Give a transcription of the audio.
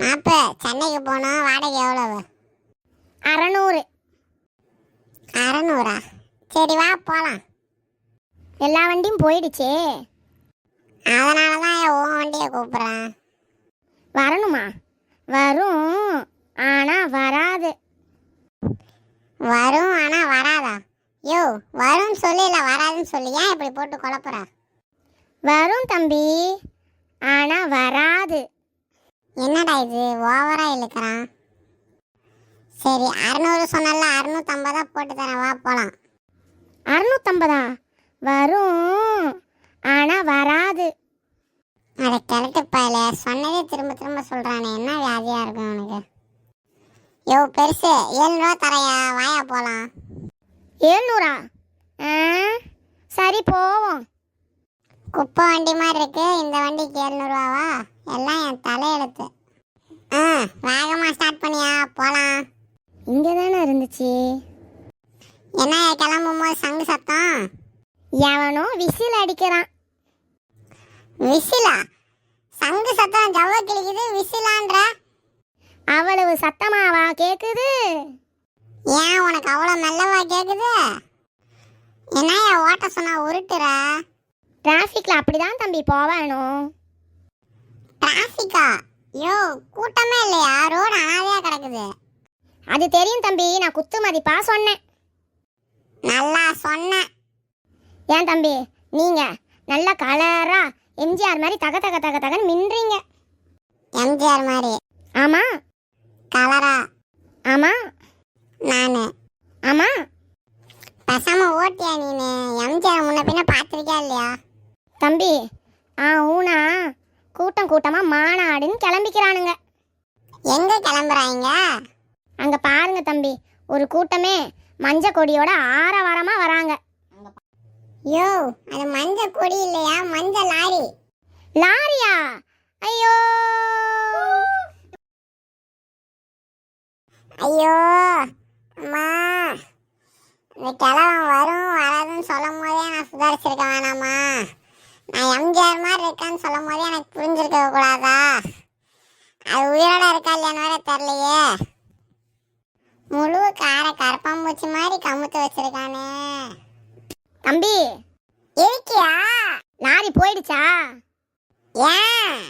மாப்பு சென்னைக்கு போனோம் வாடகை எவ்வளவு? அறநூறு. அறநூறா? சரி வா போகலாம் எல்லா வண்டியும் போயிடுச்சே. அதனால தான் உன் வண்டியை கூப்பிட்றேன். வரணுமா? வரும் ஆனா வராது. வரும் ஆனால் வராதா? யோ வரும்னு சொல்லி இல்லை வராதுன்னு சொல்லி ஏன் இப்படி போட்டு குழப்புற? வரும் தம்பி. என்னடா இது? ஓவரா இழுக்கிறான். சரி அறநூறு சொன்னல அறுநூத்தம்பதா போட்டு தரேன். வா போகலாம் அறுநூத்தம்பதா? வரும். ஆனா வராது. அதை கிழட்டு பயல சொன்னதே திரும்ப திரும்ப சொல்றானே. என்ன வியாதியா இருக்கும் உனக்கு? யோ பெருசு ஏழ்நூறுவா தரையா? வாயா போலாம். ஏழ்நூறா ஆ, சரி போவோம். குப்பை வண்டி மாதிரி இருக்கு. இந்த வண்டிக்கு ஏழ்நூறுவாவா எல்லாம் என் தலையெழுத்து. ஆ. வேகமா ஸ்டார்ட் பண்ணியா? போலாம். இங்க தானே இருந்துச்சு. என்ன கிளம்பும் போது சங்கு சத்தம்? எவனோ விசில் அடிக்கிறான். விசிலா? சங்கு சத்தம் ஜவ்வ கிழிக்குது விசிலான்ற? அவ்வளவு சத்தமாவா கேக்குது? ஏன் உனக்கு அவ்வளோ மெல்லவா கேக்குது? என்னையா ஓட்ட சொன்னா உருட்டுற? டிராஃபிக்ல அப்படிதான் தம்பி போவேணும் டிராஃபிக்கா யோ கூட்டமே இல்லையா? ரோடு அனாதையா கிடக்குது. அது தெரியும் தம்பி நான் குத்து மதிப்பா சொன்னேன். நல்லா சொன்ன ஏன் தம்பி நீங்க நல்ல கலரா எம்ஜிஆர் மாதிரி தக தக தக தகன்னு மின்றீங்க. எம்ஜிஆர் மாதிரி. ஆமா. கலரா ஆமா. நானு. ஆமா. பேசாம ஓட்டியா நீனு? எம்ஜிஆர் முன்ன பின்ன பார்த்திருக்கியா இல்லையா? தம்பி ஆ ஊனா. கூட்டம் கூட்டமா மாநாடுன்னு கிளம்பிக்கிறானுங்க. எங்க கிளம்புறாங்க அங்க பாருங்க தம்பி ஒரு கூட்டமே மஞ்ச கொடியோட ஆரவாரமா வராங்க. யோ அது மஞ்ச கொடி இல்லையா? மஞ்ச லாரி. லாரியா? ஐயோ! ஐயோ அம்மா இந்த கிழவன் வரும் வராதுன்னு சொல்லும் போதே நான் சுதாரிச்சிருக்க வேணாமா? நான் எம்ஜிஆர் மாதிரி இருக்கான்னு சொல்லும் போது எனக்கு புரிஞ்சிருக்க கூடாதா? அது உயிரோட இருக்கா இல்லையான்னு வேற தெரியலையே. முழு கார கரப்பாம்பூச்சி மாதிரி கமுத்து வச்சிருக்கானே. தம்பி இருக்கியா லாரி போயிடுச்சா? ஏன்?